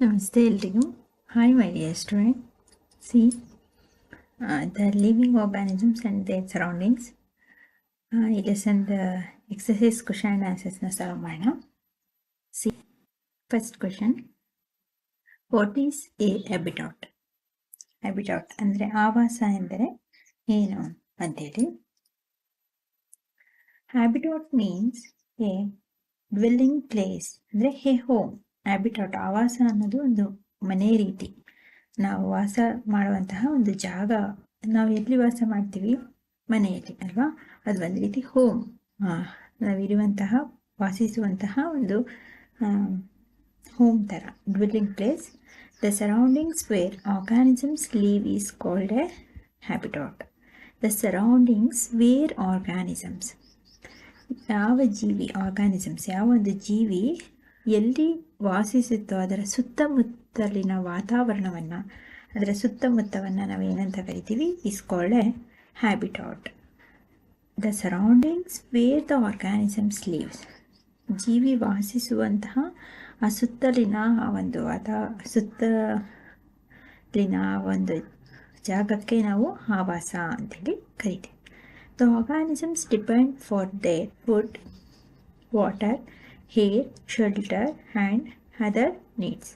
ನಮಸ್ತೆ ಎಲ್ರಿಗೂ hi my dear student see the living organisms and their surroundings ಈ ಲೆಸನ್ದ exercise question and ಆನ್ಸರ್ಸ್ನ solve ಮಾಡೋಣ see first question what is a habitat habitat ಅಂದರೆ ಆವಾಸ ಎಂದರೆ ಏನು ಅಂತೇಳಿ habitat means a dwelling place ಅಂದರೆ ಎ ಹೋಮ್ habitat ಆವಾಸ ಅನ್ನೋದು ಒಂದು ಮನೆ ರೀತಿ. ನಾವು ವಾಸ ಮಾಡುವಂತಹ ಒಂದು ಜಾಗ. ನಾವು ಎಲ್ಲಿ ವಾಸ ಮಾಡ್ತೀವಿ? ಮನೆಯಲ್ಲಿ, ಅಲ್ವಾ? ಅದು ಒಂದು ರೀತಿ ಹೋಮ್ ನಾವಿರುವಂತಹ ವಾಸಿಸುವಂತಹ ಒಂದು ಹೋಮ್ ಥರ dwelling place the surroundings where organisms live is called a habitat the surroundings where organisms ಯಾವ ಜೀವಿ ಆರ್ಗಾನಿಸಮ್ಸ್ ಯಾವ ಒಂದು ಜೀವಿ ಎಲ್ಲಿ ವಾಸಿಸುತ್ತೋ ಅದರ ಸುತ್ತಮುತ್ತಲಿನ ವಾತಾವರಣವನ್ನು, ಅದರ ಸುತ್ತಮುತ್ತವನ್ನು ನಾವು ಏನಂತ ಕರಿತೀವಿ? Is called a habitat the surroundings where the organisms lives ಜೀವಿ ವಾಸಿಸುವಂತಹ ಆ ಸುತ್ತಲಿನ ಆ ಒಂದು ವಾತಾ, ಸುತ್ತಲಿನ ಒಂದು ಜಾಗಕ್ಕೆ ನಾವು ಆವಾಸ ಅಂತೇಳಿ ಕರಿತೀವಿ. The organisms depend for their food water air shelter and other needs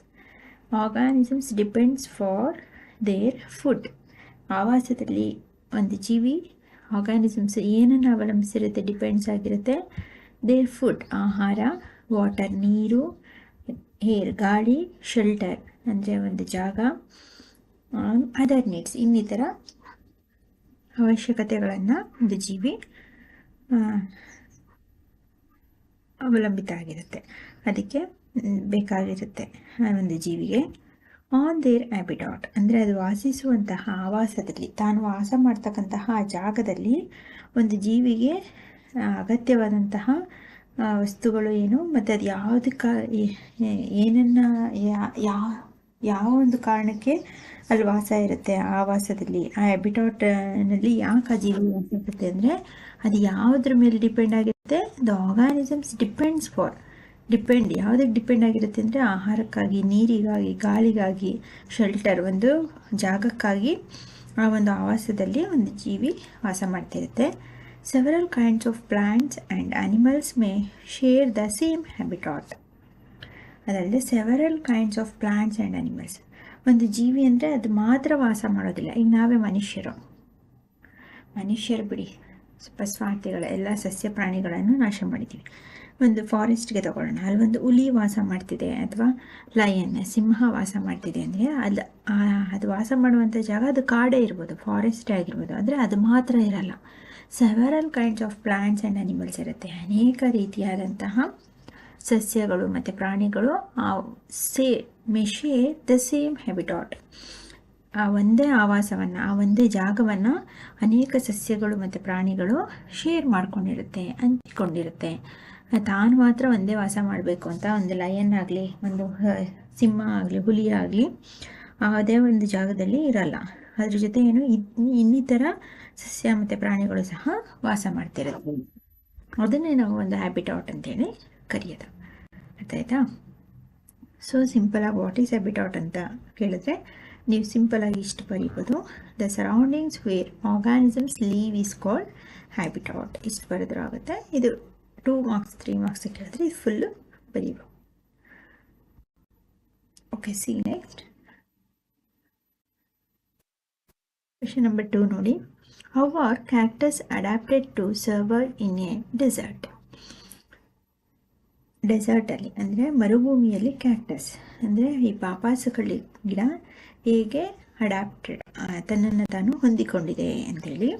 organisms depends for their food ಆವಾಸದಲ್ಲಿ ಒಂದು ಜೀವಿ ಆರ್ಗಾನಿಸಮ್ಸ್ ಏನನ್ನು ಅವಲಂಬಿಸಿರುತ್ತೆ ಡಿಪೆಂಡ್ಸ್ ಆಗಿರುತ್ತೆ ದೇರ್ ಫುಡ್ ಆಹಾರ ವಾಟರ್ ನೀರು ಹೇರ್ ಗಾಳಿ ಶೆಲ್ಟರ್ ಅಂದರೆ ಒಂದು ಜಾಗ ಅದರ್ ನೀಡ್ಸ್ ಇನ್ನಿತರ ಅವಶ್ಯಕತೆಗಳನ್ನು ಒಂದು ಜೀವಿ ಅವಲಂಬಿತ ಆಗಿರುತ್ತೆ. ಅದಕ್ಕೆ ಬೇಕಾಗಿರುತ್ತೆ ಒಂದು ಜೀವಿಗೆ. ಆನ್ ದೇರ್ ಆ್ಯಬಿಡಾಟ್ ಅಂದರೆ ಅದು ವಾಸಿಸುವಂತಹ ಆವಾಸದಲ್ಲಿ, ತಾನು ವಾಸ ಮಾಡ್ತಕ್ಕಂತಹ ಜಾಗದಲ್ಲಿ ಒಂದು ಜೀವಿಗೆ ಅಗತ್ಯವಾದಂತಹ ವಸ್ತುಗಳು ಏನು, ಮತ್ತು ಅದು ಯಾವುದಕ್ಕ ಏನನ್ನ, ಯಾ ಯಾವ ಒಂದು ಕಾರಣಕ್ಕೆ ಅಲ್ಲಿ ವಾಸ ಇರುತ್ತೆ, ಆ ವಾಸದಲ್ಲಿ ಆ ಹ್ಯಾಬಿಟಾಟ್ನಲ್ಲಿ ಯಾಕೆ ಆ ಜೀವಿ ವಾಸ ಇರುತ್ತೆ ಅಂದರೆ, ಅದು ಯಾವುದ್ರ ಮೇಲೆ ಡಿಪೆಂಡ್ ಆಗಿರುತ್ತೆ the organisms depends for depend ಯಾವುದಕ್ಕೆ ಡಿಪೆಂಡ್ ಆಗಿರುತ್ತೆ ಅಂದರೆ ಆಹಾರಕ್ಕಾಗಿ, ನೀರಿಗಾಗಿ, ಗಾಳಿಗಾಗಿ ಶೆಲ್ಟರ್ ಒಂದು ಜಾಗಕ್ಕಾಗಿ ಆ ಒಂದು ಆವಾಸದಲ್ಲಿ ಒಂದು ಜೀವಿ ವಾಸ ಮಾಡ್ತಿರುತ್ತೆ several kinds of plants and animals may share the same habitat ಅದಲ್ಲದೆ several kinds of plants and animals ಒಂದು ಜೀವಿ ಅಂದರೆ ಅದು ಮಾತ್ರ ವಾಸ ಮಾಡೋದಿಲ್ಲ. ಈಗ ನಾವೇ ಮನುಷ್ಯರು. ಮನುಷ್ಯರು ಬಿಡಿ. ಸ್ವಾರ್ಥಿಗಳ ಎಲ್ಲ ಸಸ್ಯ ಪ್ರಾಣಿಗಳನ್ನು ನಾಶ ಮಾಡಿದ್ದೀವಿ. ಒಂದು ಫಾರೆಸ್ಟ್ಗೆ ತಗೊಳ್ಳೋಣ. ಅಲ್ಲೊಂದು ಹುಲಿ ವಾಸ ಮಾಡ್ತಿದೆ ಅಥವಾ ಲಯನ್ ಸಿಂಹ ವಾಸ ಮಾಡ್ತಿದೆ ಅಂದರೆ ಅದು ಅದು ವಾಸ ಮಾಡುವಂಥ ಜಾಗ ಅದು ಕಾಡೇ ಇರ್ಬೋದು. ಫಾರೆಸ್ಟೇ ಆಗಿರ್ಬೋದು. ಅಂದರೆ ಅದು ಮಾತ್ರ ಇರಲ್ಲ. Several kinds of plants and animals ಇರುತ್ತೆ. ಅನೇಕ ರೀತಿಯಾದಂತಹ ಸಸ್ಯಗಳು ಮತ್ತು ಪ್ರಾಣಿಗಳು ಸೇ, ಮೆಷೇ ದ ಸೇಮ್ ಹ್ಯಾಬಿಟಾಟ್ ಆ ಒಂದೇ ಆವಾಸವನ್ನು, ಆ ಒಂದೇ ಜಾಗವನ್ನು ಅನೇಕ ಸಸ್ಯಗಳು ಮತ್ತು ಪ್ರಾಣಿಗಳು ಶೇರ್ ಮಾಡ್ಕೊಂಡಿರುತ್ತೆ, ಹಂಚಿಕೊಂಡಿರುತ್ತೆ. ತಾನು ಮಾತ್ರ ಒಂದೇ ವಾಸ ಮಾಡಬೇಕು ಅಂತ ಒಂದು ಲಯನ್ ಆಗಲಿ, ಒಂದು ಸಿಂಹ ಆಗಲಿ, ಹುಲಿ ಆಗಲಿ, ಅದೇ ಒಂದು ಜಾಗದಲ್ಲಿ ಇರಲ್ಲ. ಅದ್ರ ಜೊತೆ ಏನು ಇನ್ನಿತರ ಸಸ್ಯ ಮತ್ತು ಪ್ರಾಣಿಗಳು ಸಹ ವಾಸ ಮಾಡ್ತಿರುತ್ತೆ. ಅದನ್ನೇ ನಾವು ಒಂದು ಹ್ಯಾಬಿಟಾಟ್ ಅಂತೇಳಿ ಕರೆಯೋದು. ಆಯ್ತಾ? ಸೊ ಸಿಂಪಲಾಗಿ ವಾಟ್ ಈಸ್ ಹ್ಯಾಬಿಟಾಟ್ ಅಂತ ಕೇಳಿದ್ರೆ ನೀವು ಸಿಂಪಲಾಗಿ ಇಷ್ಟು ಬರೀಬೋದು. The surroundings where organisms live is called habitat ಇಷ್ಟು ಬರೆದ್ರೂ ಆಗುತ್ತೆ. ಇದು ಟೂ ಮಾರ್ಕ್ಸ್ ತ್ರೀ ಮಾರ್ಕ್ಸ್ ಕೇಳಿದ್ರೆ ಇದು full ಬರೀಬೋದು. Okay see next question number two ನೋಡಿ. How are cactus adapted to survive in a desert ಡೆಸರ್ಟಲ್ಲಿ ಅಂದರೆ ಮರುಭೂಮಿಯಲ್ಲಿ ಕ್ಯಾಕ್ಟಸ್ ಅಂದರೆ ಈ ಪಾಪಾಸಕಳ್ಳಿ ಗಿಡ ಹೇಗೆ ಅಡಾಪ್ಟೆಡ್ ತನ್ನನ್ನು ತಾನು ಹೊಂದಿಕೊಂಡಿದೆ ಅಂತೇಳಿ.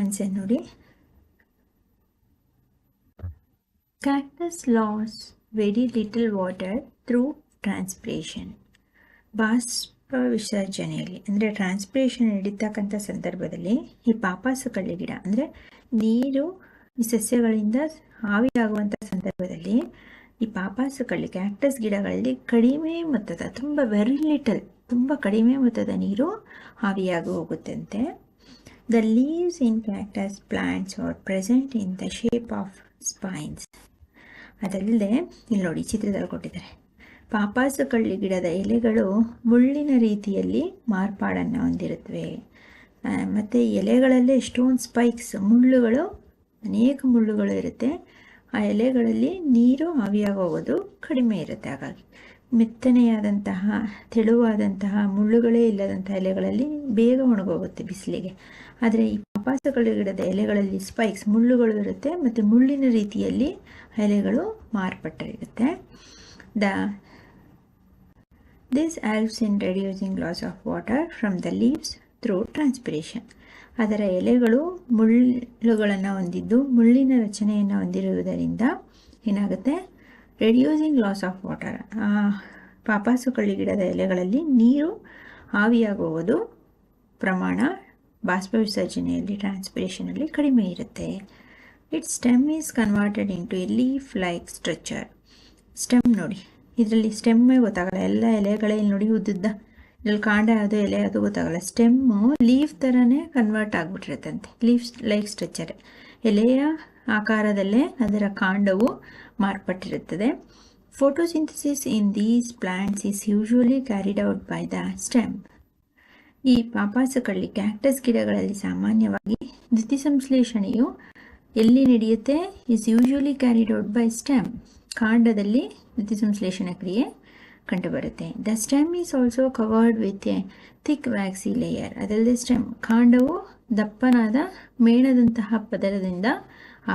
ಆನ್ಸರ್ ನೋಡಿ. Cactus loss very little water through transpiration ಬಾಷ್ಪ ವಿಸರ್ಜನೆಯಲ್ಲಿ, ಅಂದರೆ ಟ್ರಾನ್ಸ್ಪಿರೇಷನ್ ನಡೀತಕ್ಕಂಥ ಸಂದರ್ಭದಲ್ಲಿ ಈ ಪಾಪಾಸಕಳ್ಳಿ ಗಿಡ, ಅಂದರೆ ನೀರು ಈ ಸಸ್ಯಗಳಿಂದ ಆವಿಯಾಗುವಂಥ ಸಂದರ್ಭದಲ್ಲಿ ಈ ಪಾಪಾಸಕಳ್ಳಿ ಕ್ಯಾಕ್ಟಸ್ ಗಿಡಗಳಲ್ಲಿ ಕಡಿಮೆ ಮೊತ್ತದ, ತುಂಬ ವೆರಿ ಲಿಟಲ್ ತುಂಬ ಕಡಿಮೆ ಮೊತ್ತದ ನೀರು ಆವಿಯಾಗಿ ಹೋಗುತ್ತಂತೆ. The leaves in cactus plants are present in the shape of spines ಅದಲ್ಲದೆ, ಇಲ್ಲಿ ನೋಡಿ ಚಿತ್ರದಲ್ಲಿ ಕೊಟ್ಟಿದ್ದಾರೆ. ಪಾಪಾಸು ಕಳ್ಳಿ ಗಿಡದ ಎಲೆಗಳು ಮುಳ್ಳಿನ ರೀತಿಯಲ್ಲಿ ಮಾರ್ಪಾಡನ್ನು ಹೊಂದಿರುತ್ತವೆ. ಮತ್ತು ಎಲೆಗಳಲ್ಲೇ ಸ್ಟೋನ್ ಸ್ಪೈಕ್ಸ್ ಮುಳ್ಳುಗಳು, ಅನೇಕ ಮುಳ್ಳುಗಳು ಇರುತ್ತೆ. ಆ ಎಲೆಗಳಲ್ಲಿ ನೀರು ಆವಿಯಾಗೋಗೋದು ಕಡಿಮೆ ಇರುತ್ತೆ. ಹಾಗಾಗಿ ಮೆತ್ತನೆಯಾದಂತಹ, ತೆಳುವಾದಂತಹ, ಮುಳ್ಳುಗಳೇ ಇಲ್ಲದಂತಹ ಎಲೆಗಳಲ್ಲಿ ಬೇಗ ಒಣಗೋಗುತ್ತೆ ಬಿಸಿಲಿಗೆ. ಆದರೆ ಈ ಪಪಾಸಗಳು ಗಿಡದ ಎಲೆಗಳಲ್ಲಿ ಸ್ಪೈಕ್ಸ್ ಮುಳ್ಳುಗಳು ಇರುತ್ತೆ ಮತ್ತು ಮುಳ್ಳಿನ ರೀತಿಯಲ್ಲಿ ಎಲೆಗಳು ಮಾರ್ಪಟ್ಟಿರುತ್ತೆ the this helps in reducing loss of water from the leaves through transpiration. ಅದರ ಎಲೆಗಳು ಮುಳ್ಳುಗಳನ್ನು ಹೊಂದಿದ್ದು, ಮುಳ್ಳಿನ ರಚನೆಯನ್ನು ಹೊಂದಿರುವುದರಿಂದ ಏನಾಗುತ್ತೆ? ರೆಡ್ಯೂಸಿಂಗ್ ಲಾಸ್ ಆಫ್ ವಾಟರ್ ಪಾಪಾಸು ಕಳ್ಳಿ ಗಿಡದ ಎಲೆಗಳಲ್ಲಿ ನೀರು ಆವಿಯಾಗುವುದು ಪ್ರಮಾಣ ಬಾಷ್ಪ ವಿಸರ್ಜನೆಯಲ್ಲಿ ಟ್ರಾನ್ಸ್ಪಿರೇಷನಲ್ಲಿ ಕಡಿಮೆ ಇರುತ್ತೆ. It stem is converted into a leaf like structure stem ನೋಡಿ. ಇದರಲ್ಲಿ ಸ್ಟೆಮ್ಮೇ ಗೊತ್ತಾಗಲ್ಲ. ಎಲ್ಲ ಎಲೆಗಳೇ ನೋಡಿ ಉದ್ದುದ್ದ. ಇದ್ರಲ್ಲಿ ಕಾಂಡ ಅದು ಎಲೆ ಅದು ಗೊತ್ತಾಗಲ್ಲ. ಸ್ಟೆಮ್ಮು ಲೀಫ್ ಥರನೇ ಕನ್ವರ್ಟ್ ಆಗಿಬಿಟ್ಟಿರುತ್ತಂತೆ ಲೀಫ್ ಲೈಕ್ ಸ್ಟ್ರಕ್ಚರ್ ಎಲೆಯ ಆಕಾರದಲ್ಲೇ ಅದರ ಕಾಂಡವು ಮಾರ್ಪಟ್ಟಿರುತ್ತದೆ. Photosynthesis in these plants is usually carried out by the stem ಈ ಪಾಪಾಸಗಳಲ್ಲಿ ಕ್ಯಾಕ್ಟಸ್ ಗಿಡಗಳಲ್ಲಿ ಸಾಮಾನ್ಯವಾಗಿ ದ್ಯುತಿಸಂಶ್ಲೇಷಣೆಯು ಎಲ್ಲಿ ನಡೆಯುತ್ತೆ? Is usually carried out by stem ಕಾಂಡದಲ್ಲಿ ದ್ಯುತಿಸಂಶ್ಲೇಷಣ ಕ್ರಿಯೆ ಕಂಡುಬರುತ್ತೆ. The stem is also covered with a thick waxy layer ಅದಲ್ಲದೆ ಸ್ಟೆಮ್ ಕಾಂಡವು ದಪ್ಪನಾದ ಮೇಣದಂತಹ ಪದರದಿಂದ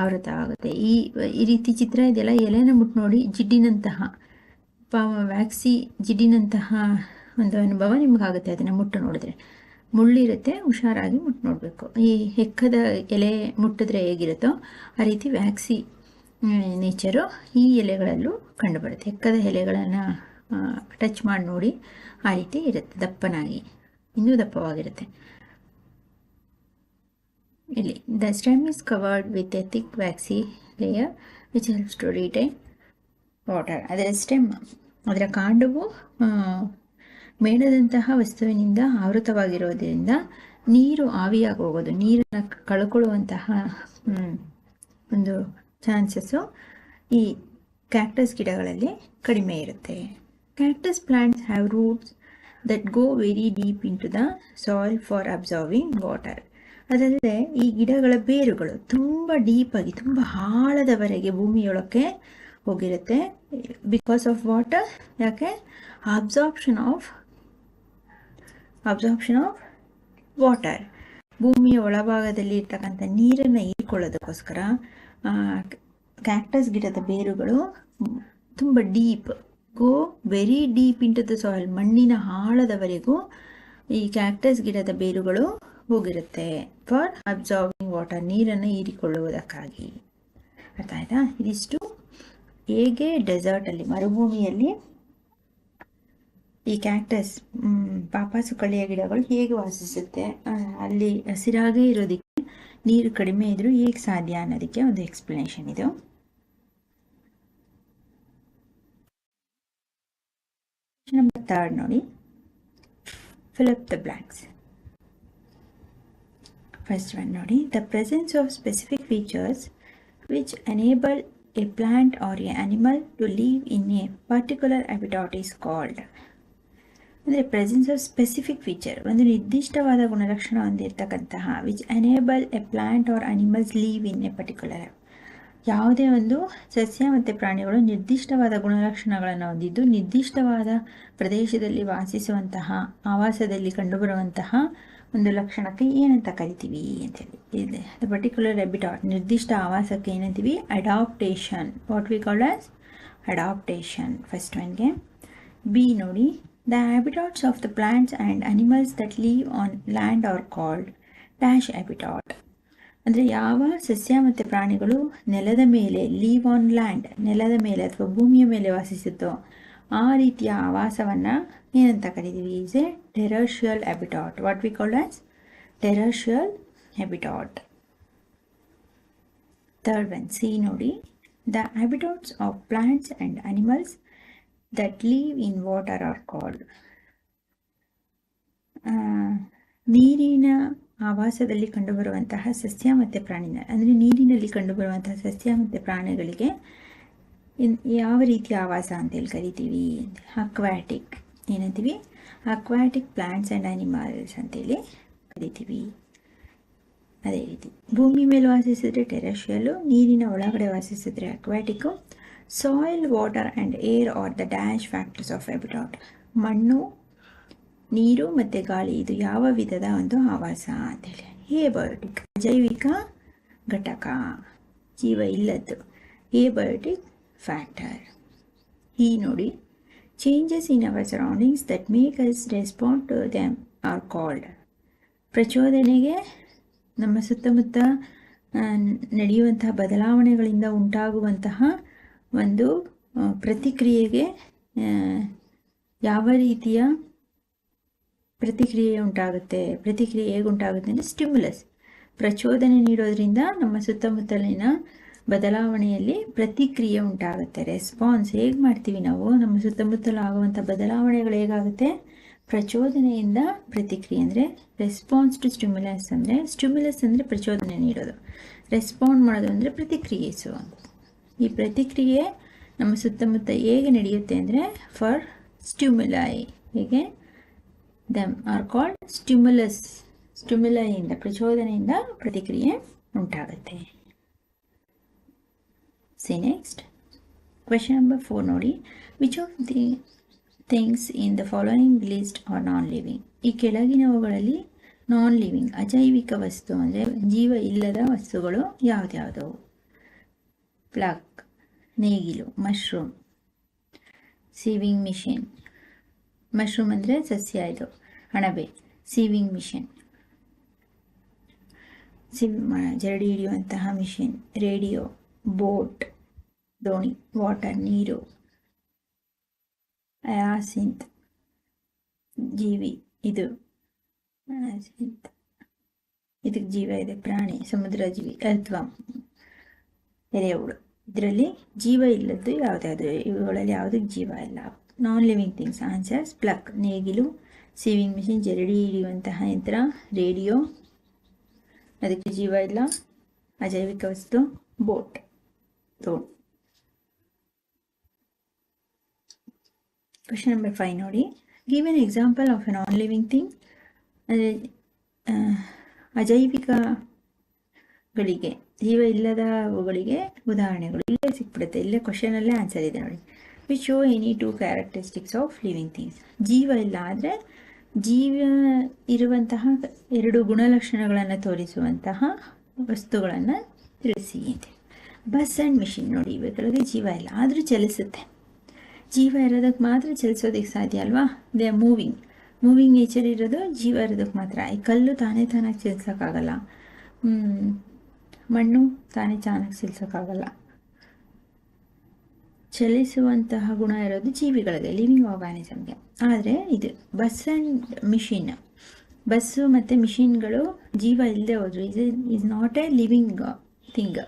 ಆವೃತವಾಗುತ್ತೆ. ಈ ಈ ರೀತಿ ಚಿತ್ರ ಇದೆಲ್ಲ ಎಲೆನ ಮುಟ್ಟು ನೋಡಿ ಜಿಡ್ಡಿನಂತಹ, ಪ ವ್ಯಾಕ್ಸಿ ಜಿಡ್ಡಿನಂತಹ ಒಂದು ಅನುಭವ ನಿಮಗಾಗುತ್ತೆ ಅದನ್ನು ಮುಟ್ಟು ನೋಡಿದ್ರೆ. ಮುಳ್ಳಿರುತ್ತೆ, ಹುಷಾರಾಗಿ ಮುಟ್ಟು ನೋಡಬೇಕು. ಈ ಹೆಕ್ಕದ ಎಲೆ ಮುಟ್ಟಿದ್ರೆ ಹೇಗಿರುತ್ತೋ ಆ ರೀತಿ ವ್ಯಾಕ್ಸಿ ನೇಚರು ಈ ಎಲೆಗಳಲ್ಲೂ ಕಂಡುಬರುತ್ತೆ. ಹೆಕ್ಕದ ಎಲೆಗಳನ್ನು ಟಚ್ ಮಾಡಿ ನೋಡಿ. ಆ ರೀತಿ ಇರುತ್ತೆ, ದಪ್ಪನಾಗಿ. ಇನ್ನೂ ದಪ್ಪವಾಗಿರುತ್ತೆ. ಇಲ್ಲಿ the stem is covered with a thick waxy layer which helps to retain water ಅದರ ಸ್ಟೆಮ್ ಅದರ ಕಾಂಡವು ಮೇಣದಂತಹ ವಸ್ತುವಿನಿಂದ ಆವೃತವಾಗಿರೋದ್ರಿಂದ ನೀರು ಆವಿಯಾಗಿ ಹೋಗೋದು ನೀರನ್ನು ಕಳ್ಕೊಳ್ಳುವಂತಹ ಒಂದು ಚಾನ್ಸಸ್ಸು ಈ ಕ್ಯಾಕ್ಟಸ್ ಗಿಡಗಳಲ್ಲಿ ಕಡಿಮೆ ಇರುತ್ತೆ. Cactus plants have roots that go very deep into the soil for absorbing water. ಅದಲ್ಲದೆ ಈ ಗಿಡಗಳ ಬೇರುಗಳು ತುಂಬ ಡೀಪಾಗಿ ತುಂಬ ಆಳದವರೆಗೆ ಭೂಮಿಯೊಳಕ್ಕೆ ಹೋಗಿರುತ್ತೆ ಬಿಕಾಸ್ ಆಫ್ ವಾಟರ್ ಯಾಕೆ? Absorption of absorption of water ಭೂಮಿಯ ಒಳಭಾಗದಲ್ಲಿ ಇರ್ತಕ್ಕಂಥ ನೀರನ್ನು ಹೀರಿಕೊಳ್ಳೋದಕ್ಕೋಸ್ಕರ ಕ್ಯಾಕ್ಟಸ್ ಗಿಡದ ಬೇರುಗಳು ತುಂಬ deep go very deep into the soil ಮಣ್ಣಿನ ಆಳದವರೆಗೂ ಈ ಕ್ಯಾಕ್ಟಸ್ ಗಿಡದ ಬೇರುಗಳು ಹೋಗಿರುತ್ತೆ ಫಾರ್ ಅಬ್ಸಾರ್ವಿಂಗ್ ವಾಟರ್ ನೀರನ್ನು ಹೀರಿಕೊಳ್ಳುವುದಕ್ಕಾಗಿ. ಅರ್ಥ ಆಯ್ತಾ ಇದಿಷ್ಟು ಹೇಗೆ ಡೆಸರ್ಟಲ್ಲಿ ಮರುಭೂಮಿಯಲ್ಲಿ ಈ ಕ್ಯಾಕ್ಟಸ್ ಪಾಪಾಸು ಕಳೆಯ ಗಿಡಗಳು ಹೇಗೆ ವಾಸಿಸುತ್ತೆ ಅಲ್ಲಿ ಹಸಿರಾಗೇ ಇರೋದಕ್ಕೆ ನೀರು ಕಡಿಮೆ ಇದ್ದರೂ ಹೇಗೆ ಸಾಧ್ಯ ಅನ್ನೋದಕ್ಕೆ ಒಂದು ಎಕ್ಸ್ಪ್ಲನೇಷನ್ ಇದು. ನಂಬರ್ ಥರ್ಡ್ ನೋಡಿ. Fill up the blanks first one ನೋಡಿ. The presence of specific features which enable a plant or an animal to live in a particular habitat is called ಅಂದರೆ ಪ್ರೆಸೆನ್ಸ್ ಆಫ್ ಸ್ಪೆಸಿಫಿಕ್ ಫೀಚರ್ ಒಂದು ನಿರ್ದಿಷ್ಟವಾದ ಗುಣಲಕ್ಷಣ ಹೊಂದಿರತಕ್ಕಂತಹ which enable a plant or animals live in a particular ಯಾವುದೇ ಒಂದು ಸಸ್ಯ ಮತ್ತು ಪ್ರಾಣಿಗಳು ನಿರ್ದಿಷ್ಟವಾದ ಗುಣಲಕ್ಷಣಗಳನ್ನು ಹೊಂದಿದ್ದು, ನಿರ್ದಿಷ್ಟವಾದ ಪ್ರದೇಶದಲ್ಲಿ ವಾಸಿಸುವಂತಹ, ಆವಾಸದಲ್ಲಿ ಕಂಡುಬರುವಂತಹ ಒಂದು ಲಕ್ಷಣಕ್ಕೆ ಏನಂತ ಕರಿತೀವಿ ಅಂತೇಳಿ ಇದೆ. ದ ಪರ್ಟಿಕ್ಯುಲರ್ ಎಬಿಟಾಟ್ ನಿರ್ದಿಷ್ಟ ಆವಾಸಕ್ಕೆ ಏನಂತೀವಿ? Adaptation what we call as adaptation first ಒನ್ಗೆ B ನೋಡಿ. The habitats of the plants and animals that live on land are called dash habitat ಅಂದರೆ ಯಾವ ಸಸ್ಯ ಮತ್ತು ಪ್ರಾಣಿಗಳು ನೆಲದ ಮೇಲೆ ಲೀವ್ ಆನ್ ಲ್ಯಾಂಡ್ ನೆಲದ ಮೇಲೆ ಅಥವಾ ಭೂಮಿಯ ಮೇಲೆ ವಾಸಿಸುತ್ತೋ, ಆ ರೀತಿಯ ಆವಾಸವನ್ನು ಏನಂತ ಕರಿತೀವಿ. Is a terrestrial habitat what we call as terrestrial habitat third one C ನೋಡಿ. The habitats of plants and animals that live in water are called ನೀರಿನ ಆವಾಸದಲ್ಲಿ ಕಂಡುಬರುವಂತಹ ಸಸ್ಯ ಮತ್ತು ಪ್ರಾಣಿನ, ಅಂದರೆ ನೀರಿನಲ್ಲಿ ಕಂಡುಬರುವಂತಹ ಸಸ್ಯ ಮತ್ತು ಪ್ರಾಣಿಗಳಿಗೆ ಯಾವ ರೀತಿಯ ಆವಾಸ ಅಂತೇಳಿ ಕರಿತೀವಿ ಅಕ್ವಾಟಿಕ್ ಏನಂತೀವಿ? ಅಕ್ವಾಟಿಕ್ ಪ್ಲಾಂಟ್ಸ್ ಆ್ಯಂಡ್ ಅನಿಮಲ್ಸ್ ಅಂತೇಳಿ ಕರಿತೀವಿ. ಅದೇ ರೀತಿ ಭೂಮಿ ಮೇಲೆ ವಾಸಿಸಿದ್ರೆ ಟೆರೆಷಿಯಲು ನೀರಿನ ಒಳಗಡೆ ವಾಸಿಸಿದ್ರೆ aquatic soil water and air are the dash factors of habitat ಮಣ್ಣು ನೀರು ಮತ್ತು ಗಾಳಿ, ಇದು ಯಾವ ವಿಧದ ಒಂದು ಆವಾಸ ಅಂತೇಳಿ ಏಬಯೋಟಿಕ್ ಜೈವಿಕ ಘಟಕ, ಜೀವ ಇಲ್ಲದ್ದು. Abiotic factor. ಈ ನೋಡಿ changes in our surroundings that make us respond to them are called ಪ್ರಚೋದನೆಗೆ ನಮ್ಮ ಸುತ್ತಮುತ್ತ ನಡೆಯುವಂತಹ ಬದಲಾವಣೆಗಳಿಂದ ಉಂಟಾಗುವಂತಹ ಒಂದು ಪ್ರತಿಕ್ರಿಯೆಗೆ ಯಾವ ರೀತಿಯ ಪ್ರತಿಕ್ರಿಯೆ ಉಂಟಾಗುತ್ತೆ. ಪ್ರತಿಕ್ರಿಯೆ ಹೇಗೆ ಉಂಟಾಗುತ್ತೆ ಅಂದರೆ ಸ್ಟಿಮ್ಯುಲಸ್ ಪ್ರಚೋದನೆ ನೀಡೋದ್ರಿಂದ ನಮ್ಮ ಸುತ್ತಮುತ್ತಲಿನ ಬದಲಾವಣೆಯಲ್ಲಿ ಪ್ರತಿಕ್ರಿಯೆ ಉಂಟಾಗುತ್ತೆ. ರೆಸ್ಪಾನ್ಸ್ ಹೇಗೆ ಮಾಡ್ತೀವಿ ನಾವು? ನಮ್ಮ ಸುತ್ತಮುತ್ತಲು ಆಗುವಂಥ ಬದಲಾವಣೆಗಳು ಹೇಗಾಗುತ್ತೆ? ಪ್ರಚೋದನೆಯಿಂದ ಪ್ರತಿಕ್ರಿಯೆ ಅಂದರೆ ರೆಸ್ಪಾನ್ಸ್ ಟು ಸ್ಟಿಮ್ಯುಲಸ್ ಅಂದರೆ ಸ್ಟಿಮ್ಯುಲಸ್ ಅಂದರೆ ಪ್ರಚೋದನೆ ನೀಡೋದು. ರೆಸ್ಪಾಂಡ್ ಮಾಡೋದು ಅಂದರೆ ಪ್ರತಿಕ್ರಿಯಿಸು ಈ ಪ್ರತಿಕ್ರಿಯೆ ನಮ್ಮ ಸುತ್ತಮುತ್ತ ಹೇಗೆ ನಡೆಯುತ್ತೆ ಅಂದರೆ ಫಾರ್ ಸ್ಟಿಮ್ಯುಲೈ ಹೇಗೆ? ದಮ್ ಆರ್ ಕಾಲ್ಡ್ ಸ್ಟಿಮ್ಯುಲಸ್ ಸ್ಟಿಮ್ಯುಲೈಯಿಂದ ಪ್ರಚೋದನೆಯಿಂದ ಪ್ರತಿಕ್ರಿಯೆ ಉಂಟಾಗುತ್ತೆ. See next question number four ನೋಡಿ. Which of the things in the following list are non living ಈ ಕೆಳಗಿನವುಗಳಲ್ಲಿ ನಾನ್ ಲಿವಿಂಗ್ ಅಜೈವಿಕ ವಸ್ತು ಅಂದರೆ ಜೀವ ಇಲ್ಲದ ವಸ್ತುಗಳು ಯಾವುದ್ಯಾವುದವು ಪ್ಲಗ್ ನೇಗಿಲು ಮಶ್ರೂಮ್ ಸೀವಿಂಗ್ ಮಿಷಿನ್ ಮಶ್ರೂಮ್ ಅಂದರೆ ಸಸ್ಯ ಇದು. ಅಣಬೆ ಸೀವಿಂಗ್ ಮಿಷಿನ್ ಸಿವ್ ಜರಡಿ ಹಿಡಿಯುವಂತಹ ಮಿಷಿನ್ ರೇಡಿಯೋ ಬೋಟ್ ದೋಣಿ ವಾಟರ್ ನೀರು ಆಸಿಂತ್ ಜೀವಿ, ಇದು ಆಸಿಂತ್ ಇದಕ್ಕೆ ಜೀವ ಇದೆ, ಪ್ರಾಣಿ, ಸಮುದ್ರ ಜೀವಿ ಅಥವಾ ಎರೆಹುಳು. ಇದರಲ್ಲಿ ಜೀವ ಇಲ್ಲದ್ದು ಯಾವುದ್ಯಾವುದು ಇವುಗಳಲ್ಲಿ ಯಾವುದಕ್ಕೆ ಜೀವ ಇಲ್ಲ. Non living things answers plough ನೇಗಿಲು ಸೀವಿಂಗ್ ಮಿಷಿನ್ ಜರಡಿ ಹಿಡಿಯುವಂತಹ ಯಂತ್ರ, ರೇಡಿಯೋ, ಅದಕ್ಕೆ ಜೀವ ಇಲ್ಲ, ಅಜೈವಿಕ ವಸ್ತು, ಬೋಟ್. ದೋಣಿ ಕ್ವಶನ್ ನಂಬರ್ ಫೈವ್ ನೋಡಿ. Give an example of a non living thing ಅಂದರೆ ಅಜೈವಿಕಗಳಿಗೆ ಜೀವ ಇಲ್ಲದವುಗಳಿಗೆ ಉದಾಹರಣೆಗಳು. ಇಲ್ಲೇ ಸಿಕ್ಬಿಡುತ್ತೆ, ಇಲ್ಲೇ ಕ್ವಶನಲ್ಲೇ ಆನ್ಸರ್ ಇದೆ ನೋಡಿ. Show any two characteristics of living things ಜೀವ ಇಲ್ಲ ಆದರೆ ಜೀವ ಇರುವಂತಹ ಎರಡು ಗುಣಲಕ್ಷಣಗಳನ್ನು ತೋರಿಸುವಂತಹ ವಸ್ತುಗಳನ್ನು ತಿಳಿಸಿ ಅಂತ. ಬಸ್ ಆ್ಯಂಡ್ ಮಿಷಿನ್ ನೋಡಿ, ಇವುಗಳಿಗೆ ಜೀವ ಇಲ್ಲ, ಆದರೂ ಚಲಿಸುತ್ತೆ. ಜೀವ ಇರೋದಕ್ಕೆ ಮಾತ್ರ ಚಲಿಸೋದಕ್ಕೆ ಸಾಧ್ಯ ಅಲ್ವಾ? They are moving moving nature ಇರೋದು ಜೀವ ಇರೋದಕ್ಕೆ ಮಾತ್ರ. ಈ ಕಲ್ಲು ತಾನೇ ತಾನಾಗಿ ಚಲಿಸೋಕ್ಕಾಗಲ್ಲ. ಮಣ್ಣು ತಾನೇ ತಾನಾಗಿ ಚಲಿಸೋಕ್ಕಾಗಲ್ಲ. ಚಲಿಸುವಂತಹ ಗುಣ ಇರೋದು ಜೀವಿಗಳಿಗೆ ಲಿವಿಂಗ್ ಆರ್ಗಾನಿಸಮ್ಗೆ ಆದರೆ ಇದು ಬಸ್ ಆ್ಯಂಡ್ ಮಿಷಿನ್ ಬಸ್ಸು ಮತ್ತು ಮಿಷಿನ್ಗಳು ಜೀವ ಇಲ್ಲದೆ ಹೋದ್ರು. ಇದು is not a living thing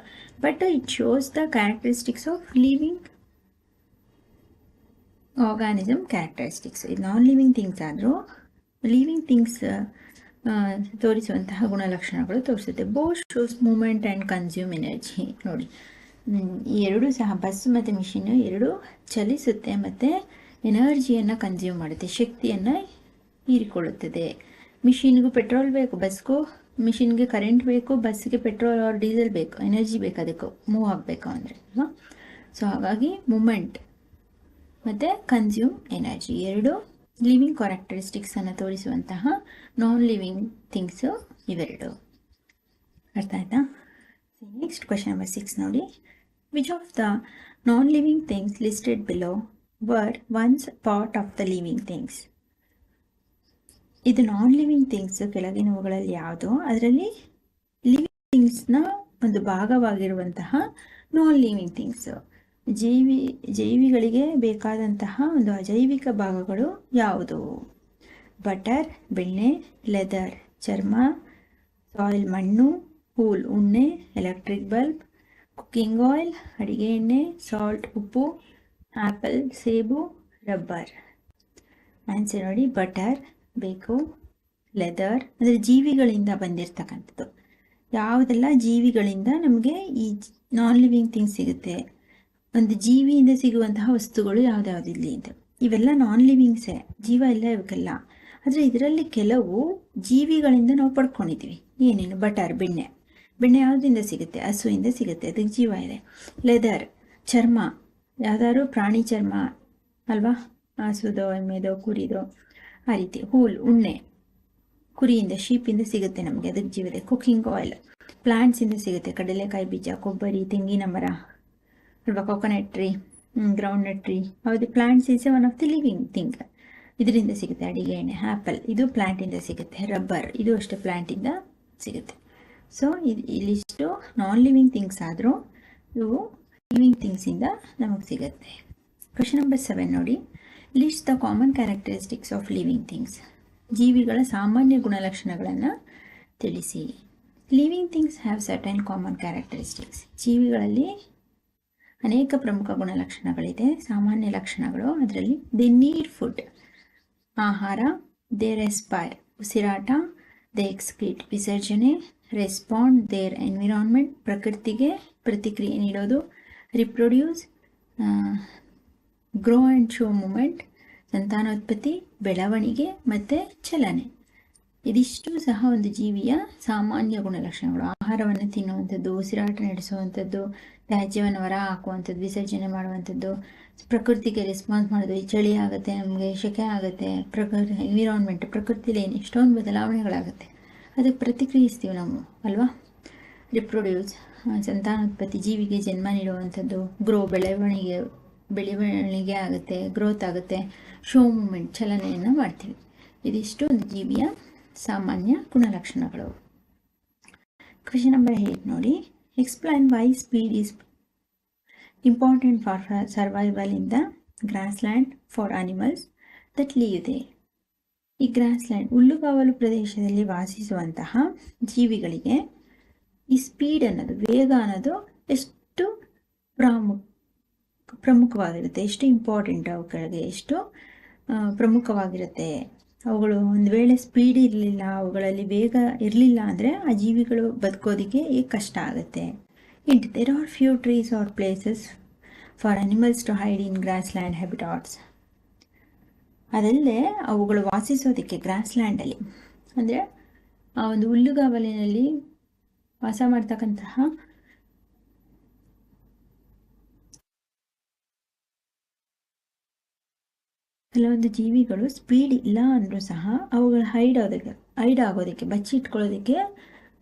but it shows the characteristics of living organism characteristics ಇದು ನಾನ್ ಲಿವಿಂಗ್ ಥಿಂಗ್ಸ್ ಆದರೂ ಲಿವಿಂಗ್ ಥಿಂಗ್ಸ್ ತೋರಿಸುವಂತಹ ಗುಣಲಕ್ಷಣಗಳು ತೋರಿಸುತ್ತೆ. Both shows movement and consume energy ನೋಡಿ. ಈ ಎರಡೂ ಸಹ ಬಸ್ ಮತ್ತು ಮಿಷಿನ್ನು ಎರಡು ಚಲಿಸುತ್ತೆ ಮತ್ತು ಎನರ್ಜಿಯನ್ನು ಕನ್ಸ್ಯೂಮ್ ಮಾಡುತ್ತೆ, ಶಕ್ತಿಯನ್ನು ಹೀರಿಕೊಳ್ಳುತ್ತದೆ. ಮಿಷಿನ್ಗೂ ಪೆಟ್ರೋಲ್ ಬೇಕು, ಬಸ್ಗೂ ಮಿಷಿನ್ಗೆ ಕರೆಂಟ್ ಬೇಕು, ಬಸ್ಗೆ ಪೆಟ್ರೋಲ್ ಆರ್ ಡೀಸೆಲ್ ಬೇಕು ಎನರ್ಜಿ ಬೇಕು, ಅದಕ್ಕೂ ಮೂವ್ ಆಗಬೇಕು ಅಂದರೆ ಅಲ್ವಾ ಸೊ ಹಾಗಾಗಿ ಮೂಮೆಂಟ್ ಮತ್ತು ಕನ್ಸ್ಯೂಮ್ ಎನರ್ಜಿ ಎರಡು ಲಿವಿಂಗ್ ಕ್ಯಾರೆಕ್ಟರಿಸ್ಟಿಕ್ಸನ್ನು ತೋರಿಸುವಂತಹ ನಾನ್ ಲಿವಿಂಗ್ ಥಿಂಗ್ಸು ಇವೆರಡು. ಅರ್ಥ ಆಯ್ತಾ? ನೆಕ್ಸ್ಟ್ ಕ್ವೆಶನ್ ನಂಬರ್ ಸಿಕ್ಸ್ ನೋಡಿ. Which of non living things listed below were once part of the living things? ಇದು ನಾನ್ ಲಿವಿಂಗ್ ಥಿಂಗ್ಸ್ ಕೆಳಗಿನವುಗಳಲ್ಲಿ ಯಾವುದು? ಅದರಲ್ಲಿ ಲಿವಿಂಗ್ ಥಿಂಗ್ಸ್ನ ಒಂದು ಭಾಗವಾಗಿರುವಂತಹ ನಾನ್ ಲಿವಿಂಗ್ ಥಿಂಗ್ಸ್ ಜೀವಿ, ಜೀವಿಗಳಿಗೆ ಬೇಕಾದಂತಹ ಒಂದು ಅಜೈವಿಕ ಭಾಗಗಳು ಯಾವುದು? ಬಟರ್ ಬೆಣ್ಣೆ ಲೆದರ್ ಚರ್ಮ ಸಾಯಿಲ್ ಮಣ್ಣು ಹೂಲ್ ಉಣ್ಣೆ ಎಲೆಕ್ಟ್ರಿಕ್ ಬಲ್ಬ್ ಕುಕ್ಕಿಂಗ್ ಆಯಿಲ್, ಅಡಿಗೆ ಎಣ್ಣೆ ಸಾಲ್ಟ್ ಉಪ್ಪು ಆ್ಯಪಲ್ ಸೇಬು, ರಬ್ಬರ್. ಆನ್ಸರ್ ನೋಡಿ, ಬಟರ್, ಬೇಕು, ಲೆದರ್. ಅಂದರೆ ಜೀವಿಗಳಿಂದ ಬಂದಿರತಕ್ಕಂಥದ್ದು. ಯಾವುದೆಲ್ಲ ಜೀವಿಗಳಿಂದ ನಮಗೆ ಈ ನಾನ್ ಲಿವಿಂಗ್ ಥಿಂಗ್ಸ್ ಸಿಗುತ್ತೆ? ಒಂದು ಜೀವಿಯಿಂದ ಸಿಗುವಂತಹ ವಸ್ತುಗಳು ಯಾವ್ದ್ಯಾವ್ದಿಲ್ಲ ಅಂತ. ಇವೆಲ್ಲ ನಾನ್ ಲಿವಿಂಗ್ಸೇ ಜೀವ ಇಲ್ಲ ಇವಕ್ಕೆಲ್ಲ. ಆದರೆ ಇದರಲ್ಲಿ ಕೆಲವು ಜೀವಿಗಳಿಂದ ನಾವು ಪಡ್ಕೊಂಡಿದ್ದೀವಿ. ಏನೇನು ಬಟರ್, ಬೆಣ್ಣೆ. ಬೆಣ್ಣೆ ಯಾವುದರಿಂದ ಸಿಗುತ್ತೆ, ಹಸುವಿಂದ ಸಿಗುತ್ತೆ, ಅದಕ್ಕೆ ಜೀವ ಇದೆ. ಲೆದರ್ ಚರ್ಮ, ಯಾವ್ದಾದ್ರು ಪ್ರಾಣಿ ಚರ್ಮ ಅಲ್ವಾ? ಹಸುದೋ, ಎಮ್ಮೆದೋ, ಕುರಿದೋ, ಆ ರೀತಿ. ಹೂಲ್, ಉಣ್ಣೆ, ಕುರಿಯಿಂದ, ಶೀಪಿಂದ ಸಿಗುತ್ತೆ ನಮಗೆ, ಅದಕ್ಕೆ ಜೀವ ಇದೆ. ಕುಕ್ಕಿಂಗ್ ಆಯಿಲ್ ಪ್ಲಾಂಟ್ಸಿಂದ ಸಿಗುತ್ತೆ. ಕಡಲೆಕಾಯಿ ಬೀಜ, ಕೊಬ್ಬರಿ, ತೆಂಗಿನ ಮರ, ಅಲ್ವಾ? Coconut tree groundnut tree ಹೌದು plants is one of the living thing ಇದರಿಂದ ಸಿಗುತ್ತೆ ಅಡಿಗೆ ಎಣ್ಣೆ ಆ್ಯಪಲ್ ಇದು ಪ್ಲ್ಯಾಂಟಿಂದ ಸಿಗುತ್ತೆ. ರಬ್ಬರ್ ಇದು ಅಷ್ಟೇ ಪ್ಲ್ಯಾಂಟಿಂದ ಸಿಗುತ್ತೆ. ಸೊ ಇಲ್ಲಿಷ್ಟು ನಾನ್ ಲಿವಿಂಗ್ ಥಿಂಗ್ಸ್ ಆದರೂ ಇವು ಲಿವಿಂಗ್ ಥಿಂಗ್ಸಿಂದ ನಮಗೆ ಸಿಗುತ್ತೆ. ಕ್ವಶನ್ ನಂಬರ್ ಸೆವೆನ್ ನೋಡಿ. List the common characteristics of living things ಜೀವಿಗಳ ಸಾಮಾನ್ಯ ಗುಣಲಕ್ಷಣಗಳನ್ನು ತಿಳಿಸಿ. Living things have certain common characteristics ಜೀವಿಗಳಲ್ಲಿ ಅನೇಕ ಪ್ರಮುಖ ಗುಣಲಕ್ಷಣಗಳಿದೆ. ಸಾಮಾನ್ಯ ಲಕ್ಷಣಗಳು ಅದರಲ್ಲಿ ದೇ ನೀಡ್ ಫುಡ್ ಆಹಾರ ದೇ ರೆಸ್ಪೈರ್ ಉಸಿರಾಟ ದೇ ಎಕ್ಸ್ಕ್ರೀಟ್ ವಿಸರ್ಜನೆ ರೆಸ್ಪಾಂಡ್ ದೇರ್ ಎನ್ವಿರಾನ್ಮೆಂಟ್ ಪ್ರಕೃತಿಗೆ ಪ್ರತಿಕ್ರಿಯೆ ನೀಡೋದು reproduce grow and show movement ಸಂತಾನೋತ್ಪತ್ತಿ ಬೆಳವಣಿಗೆ ಮತ್ತು ಚಲನೆ ಇದಿಷ್ಟು ಸಹ ಒಂದು ಜೀವಿಯ ಸಾಮಾನ್ಯ ಗುಣಲಕ್ಷಣಗಳು ಆಹಾರವನ್ನು ತಿನ್ನುವಂಥದ್ದು ಉಸಿರಾಟ ನಡೆಸುವಂಥದ್ದು ತ್ಯಾಜ್ಯವನ್ನು ಹೊರ ಹಾಕುವಂಥದ್ದು ವಿಸರ್ಜನೆ ಮಾಡುವಂಥದ್ದು ಪ್ರಕೃತಿಗೆ ರೆಸ್ಪಾನ್ಸ್ ಮಾಡೋದು ಚಳಿ ಆಗುತ್ತೆ ನಮಗೆ ಶೆಕೆ ಆಗುತ್ತೆ ಪ್ರಕೃತಿ ಎನ್ವಿರಾನ್ಮೆಂಟ್ ಪ್ರಕೃತಿಲಿ ಎಷ್ಟೊಂದು ಬದಲಾವಣೆಗಳಾಗುತ್ತೆ ಅದಕ್ಕೆ ಪ್ರತಿಕ್ರಿಯಿಸ್ತೀವಿ ನಾವು, ಅಲ್ವಾ? ರಿಪ್ರೊಡ್ಯೂಸ್ ಸಂತಾನೋತ್ಪತ್ತಿ ಜೀವಿಗೆ ಜನ್ಮ ನೀಡುವಂಥದ್ದು ಗ್ರೋ ಬೆಳವಣಿಗೆ ಬೆಳವಣಿಗೆ ಆಗುತ್ತೆ ಗ್ರೋತ್ ಆಗುತ್ತೆ ಶೋ ಮೂಮೆಂಟ್ ಚಲನೆಯನ್ನು ಮಾಡ್ತೀವಿ. ಇದಿಷ್ಟು ಒಂದು ಜೀವಿಯ ಸಾಮಾನ್ಯ ಗುಣಲಕ್ಷಣಗಳು. ಕ್ವಶನ್ ನಂಬರ್ ಏಟ್ ನೋಡಿ. Explain why speed is important for survival in the grassland for animals that live they ಈ ಗ್ರಾಸ್ ಲ್ಯಾಂಡ್ ಹುಲ್ಲುಗಾವಲು ಪ್ರದೇಶದಲ್ಲಿ ವಾಸಿಸುವಂತಹ ಜೀವಿಗಳಿಗೆ ಈ ಸ್ಪೀಡ್ ಅನ್ನೋದು, ವೇಗ ಅನ್ನೋದು ಎಷ್ಟು ಪ್ರಾಮುಖ ಪ್ರಮುಖವಾಗಿರುತ್ತೆ, ಎಷ್ಟು ಇಂಪಾರ್ಟೆಂಟ್ ಅವುಗಳಿಗೆ ಎಷ್ಟು ಪ್ರಮುಖವಾಗಿರುತ್ತೆ. ಅವುಗಳು ಒಂದು ವೇಳೆ ಸ್ಪೀಡ್ ಇರಲಿಲ್ಲ, ಅವುಗಳಲ್ಲಿ ವೇಗ ಇರಲಿಲ್ಲ ಅಂದರೆ ಆ ಜೀವಿಗಳು ಬದುಕೋದಕ್ಕೆ ಕಷ್ಟ ಆಗುತ್ತೆ. Int there are few trees or places for animals to hide in grassland habitats ಅದಲ್ಲದೆ ಅವುಗಳು ವಾಸಿಸೋದಕ್ಕೆ ಗ್ರಾಸ್ ಲ್ಯಾಂಡಲ್ಲಿ ಅಂದರೆ ಆ ಒಂದು ಹುಲ್ಲುಗಾವಲಿನಲ್ಲಿ ವಾಸ ಮಾಡ್ತಕ್ಕಂತಹ ಕೆಲವೊಂದು ಜೀವಿಗಳು ಸ್ಪೀಡ್ ಇಲ್ಲ ಅಂದರೂ ಸಹ ಅವುಗಳು ಹೈಡ್ ಆಗೋದಕ್ಕೆ ಹೈಡ್ ಆಗೋದಕ್ಕೆ ಬಚ್ಚಿಟ್ಕೊಳ್ಳೋದಕ್ಕೆ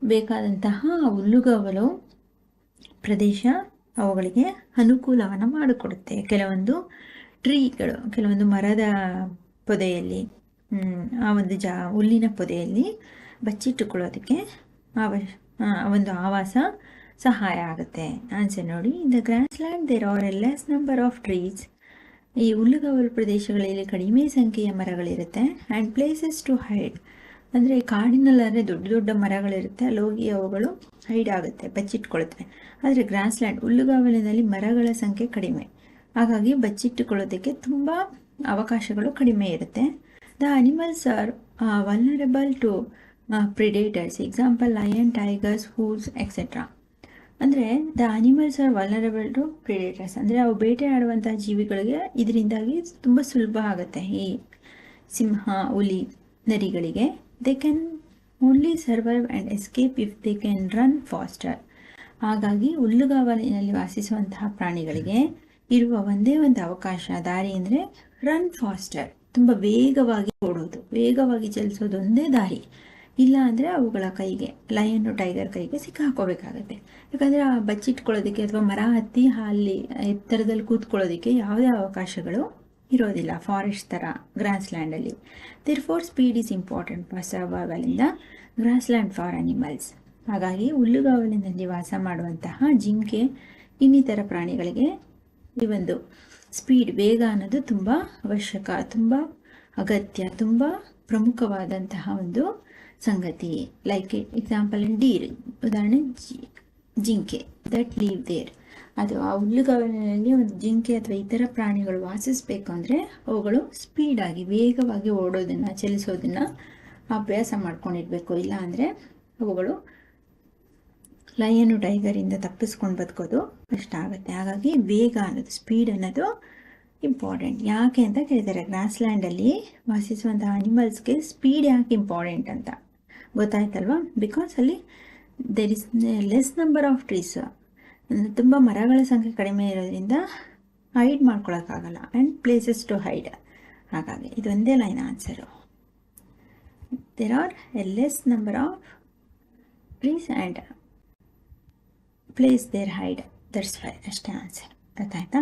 ಬೇಕಾದಂತಹ ಹುಲ್ಲುಗಾವಲು ಪ್ರದೇಶ ಅವುಗಳಿಗೆ ಅನುಕೂಲವನ್ನು ಮಾಡಿಕೊಡುತ್ತೆ. ಕೆಲವೊಂದು ಟ್ರೀಗಳು ಕೆಲವೊಂದು ಮರದ ಪೊದೆಯಲ್ಲಿ ಆ ಒಂದು ಜಾ, ಹುಲ್ಲಿನ ಪೊದೆಯಲ್ಲಿ ಬಚ್ಚಿಟ್ಟುಕೊಳ್ಳೋದಕ್ಕೆ ಆವ ಒಂದು ಆವಾಸ ಸಹಾಯ ಆಗುತ್ತೆ. ಆನ್ಸರ್ ನೋಡಿ. In the grassland there are a less number of trees ಈ ಹುಲ್ಲುಗಾವಲು ಪ್ರದೇಶಗಳಲ್ಲಿ ಕಡಿಮೆ ಸಂಖ್ಯೆಯ ಮರಗಳಿರುತ್ತೆ ಆ್ಯಂಡ್ ಪ್ಲೇಸಸ್ ಟು ಹೈಡ್ ಅಂದರೆ ಕಾಡಿನಲ್ಲಾದರೆ ದೊಡ್ಡ ದೊಡ್ಡ ಮರಗಳಿರುತ್ತೆ. ಅಲ್ಲಿ ಹೋಗಿ ಅವುಗಳು ಹೈಡ್ ಆಗುತ್ತೆ ಬಚ್ಚಿಟ್ಕೊಳ್ಳುತ್ತೆ ಆದರೆ ಗ್ರಾಸ್ ಲ್ಯಾಂಡ್ ಹುಲ್ಲುಗಾವಲಿನಲ್ಲಿ ಮರಗಳ ಸಂಖ್ಯೆ ಕಡಿಮೆ. ಹಾಗಾಗಿ ಬಚ್ಚಿಟ್ಟುಕೊಳ್ಳೋದಕ್ಕೆ ತುಂಬ ಅವಕಾಶಗಳು ಕಡಿಮೆ ಇರುತ್ತೆ. The animals are vulnerable to predators example lion tigers whose etcetera ಅಂದರೆ the animals are vulnerable to predators ಅಂದರೆ, ಅವು ಬೇಟೆಯಾಡುವಂಥ ಜೀವಿಗಳಿಗೆ ಇದರಿಂದಾಗಿ ತುಂಬ ಸುಲಭ ಆಗುತ್ತೆ ಈ ಸಿಂಹ, ಹುಲಿ, ನರಿಗಳಿಗೆ. They can only survive and escape if they can run faster ಹಾಗಾಗಿ, ಹುಲ್ಲುಗಾವಲಿನಲ್ಲಿ ವಾಸಿಸುವಂತಹ ಪ್ರಾಣಿಗಳಿಗೆ ಇರುವ ಒಂದೇ ಒಂದು ಅವಕಾಶ ದಾರಿ ಅಂದರೆ ರನ್ ಫಾಸ್ಟರ್ ತುಂಬ ವೇಗವಾಗಿ ಓಡೋದು. ವೇಗವಾಗಿ ಚಲಿಸೋದು ಒಂದೇ ದಾರಿ. ಇಲ್ಲ ಅಂದರೆ ಅವುಗಳ ಕೈಗೆ ಲಯನ್ ಟೈಗರ್ ಕೈಗೆ ಸಿಕ್ಕಾಕೋಬೇಕಾಗತ್ತೆ. ಯಾಕಂದರೆ ಆ ಬಚ್ಚಿಟ್ಕೊಳ್ಳೋದಕ್ಕೆ ಅಥವಾ ಮರ ಹತ್ತಿ ಅಲ್ಲಿ ಎತ್ತರದಲ್ಲಿ ಕೂತ್ಕೊಳ್ಳೋದಕ್ಕೆ ಯಾವುದೇ ಅವಕಾಶಗಳು ಇರೋದಿಲ್ಲ. ಫಾರೆಸ್ಟ್ ಥರ grass ಲ್ಯಾಂಡಲ್ಲಿ therefore speed is important for survival in the grassland for animals ಹಾಗಾಗಿ ಹುಲ್ಲುಗಾವಲಿನಲ್ಲಿ ವಾಸ ಮಾಡುವಂತಹ ಜಿಂಕೆ, ಇನ್ನಿತರ ಪ್ರಾಣಿಗಳಿಗೆ ಈ ಒಂದು ಸ್ಪೀಡ್ ವೇಗ ಅನ್ನೋದು ತುಂಬ ಅವಶ್ಯಕ, ತುಂಬ ಅಗತ್ಯ, ತುಂಬ ಪ್ರಮುಖವಾದಂತಹ ಒಂದು ಸಂಗತಿ. ಲೈಕ್ ಎಕ್ಸಾಂಪಲ್ ಇನ್ ಡೀರ್ ಉದಾಹರಣೆ ಜಿಂಕೆ. ದಟ್ ಲೀವ್ ದೇರ್ ಅದು ಆ ಹುಲ್ಲುಗಾವಲಿನಲ್ಲಿ ಒಂದು ಜಿಂಕೆ ಅಥವಾ ಇತರ ಪ್ರಾಣಿಗಳು ವಾಸಿಸಬೇಕು ಅಂದರೆ ಅವುಗಳು ಸ್ಪೀಡಾಗಿ ವೇಗವಾಗಿ ಓಡೋದನ್ನು, ಚಲಿಸೋದನ್ನು ಅಭ್ಯಾಸ ಮಾಡ್ಕೊಂಡಿರಬೇಕು. ಇಲ್ಲ ಅಂದರೆ ಅವುಗಳು ಲಯನು ಟೈಗರಿಂದ ತಪ್ಪಿಸ್ಕೊಂಡು ಬದುಕೋದು ಕಷ್ಟ ಆಗುತ್ತೆ. ಹಾಗಾಗಿ ವೇಗ ಅನ್ನೋದು ಸ್ಪೀಡ್ ಅನ್ನೋದು ಇಂಪಾರ್ಟೆಂಟ್ ಯಾಕೆ ಅಂತ ಕೇಳ್ತಾರೆ ಗ್ರಾಸ್ಲ್ಯಾಂಡಲ್ಲಿ ವಾಸಿಸುವಂಥ ಅನಿಮಲ್ಸ್ಗೆ ಸ್ಪೀಡ್ ಯಾಕೆ ಇಂಪಾರ್ಟೆಂಟ್ ಅಂತ. ಗೊತ್ತಾಯ್ತಲ್ವಾ? ಬಿಕಾಸ್ ಅಲ್ಲಿ there is less number of trees ತುಂಬ ಮರಗಳ ಸಂಖ್ಯೆ ಕಡಿಮೆ ಇರೋದ್ರಿಂದ ಹೈಡ್ ಮಾಡ್ಕೊಳಕ್ಕಾಗಲ್ಲ ಆ್ಯಂಡ್ ಪ್ಲೇಸಸ್ ಟು ಹೈಡ್ ಹಾಗಾಗಿ ಇದೊಂದೇ line answer there are a less number of trees and place there hide that's why ಅಷ್ಟೇ ಆನ್ಸರ್ ಗೊತ್ತಾಯ್ತಾ?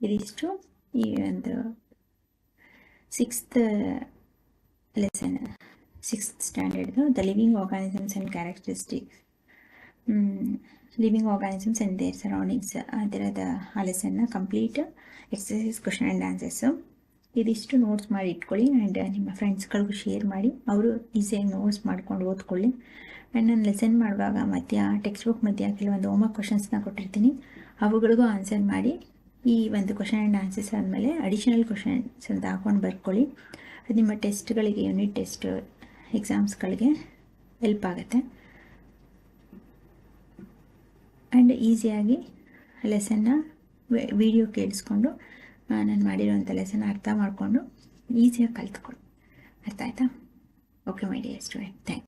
ಇದಿಷ್ಟು ಈ ಒಂದು sixth lesson sixth ಸ್ಟ್ಯಾಂಡರ್ಡ್ದು the living organisms and characteristics living organisms and their surroundings ಅದರದ ಆ ಲೆಸನ್ನ complete exercise question and answers ಇದಿಷ್ಟು notes ಮಾಡಿ ಇಟ್ಕೊಳ್ಳಿ ಆ್ಯಂಡ್ ನಿಮ್ಮ ಫ್ರೆಂಡ್ಸ್ಗಳಿಗೂ ಶೇರ್ ಮಾಡಿ. ಅವರು ಈಸಿಯಾಗಿ ನೋಟ್ಸ್ ಮಾಡ್ಕೊಂಡು ಓದ್ಕೊಳ್ಳಿ. ಆ್ಯಂಡ್ ನಾನು ಲೆಸನ್ ಮಾಡುವಾಗ ಮಧ್ಯ ಟೆಕ್ಸ್ಟ್ ಬುಕ್ ಮಧ್ಯ ಕೆಲವೊಂದು ಹೋಮ್ವರ್ಕ್ ಕ್ವಶನ್ಸ್ನ ಕೊಟ್ಟಿರ್ತೀನಿ. ಅವುಗಳಿಗೂ ಆನ್ಸರ್ ಮಾಡಿ. ಈ ಒಂದು ಕ್ವಶನ್ ಆ್ಯಂಡ್ ಆನ್ಸರ್ಸ್ ಆದಮೇಲೆ ಅಡಿಷನಲ್ ಕ್ವಶನ್ಸ್ ಅಂತ ಹಾಕೊಂಡು ಬರ್ಕೊಳ್ಳಿ. ಅದು ನಿಮ್ಮ ಟೆಸ್ಟ್ಗಳಿಗೆ ಯೂನಿಟ್ ಟೆಸ್ಟ್ ಎಕ್ಸಾಮ್ಸ್ಗಳಿಗೆ ಹೆಲ್ಪ್ ಆಗುತ್ತೆ. ಆ್ಯಂಡ್ ಈಸಿಯಾಗಿ ಲೆಸನ್ನ ವಿಡಿಯೋ ಕೇಳಿಸ್ಕೊಂಡು ನಾನು ಮಾಡಿರೋಂಥ ಲೆಸನ್ ಅರ್ಥ ಮಾಡಿಕೊಂಡು ಈಸಿಯಾಗಿ ಕಲ್ತ್ಕೊಳ್ಳಿ ಅರ್ಥ ಆಯಿತಾ? Okay my dear student thank you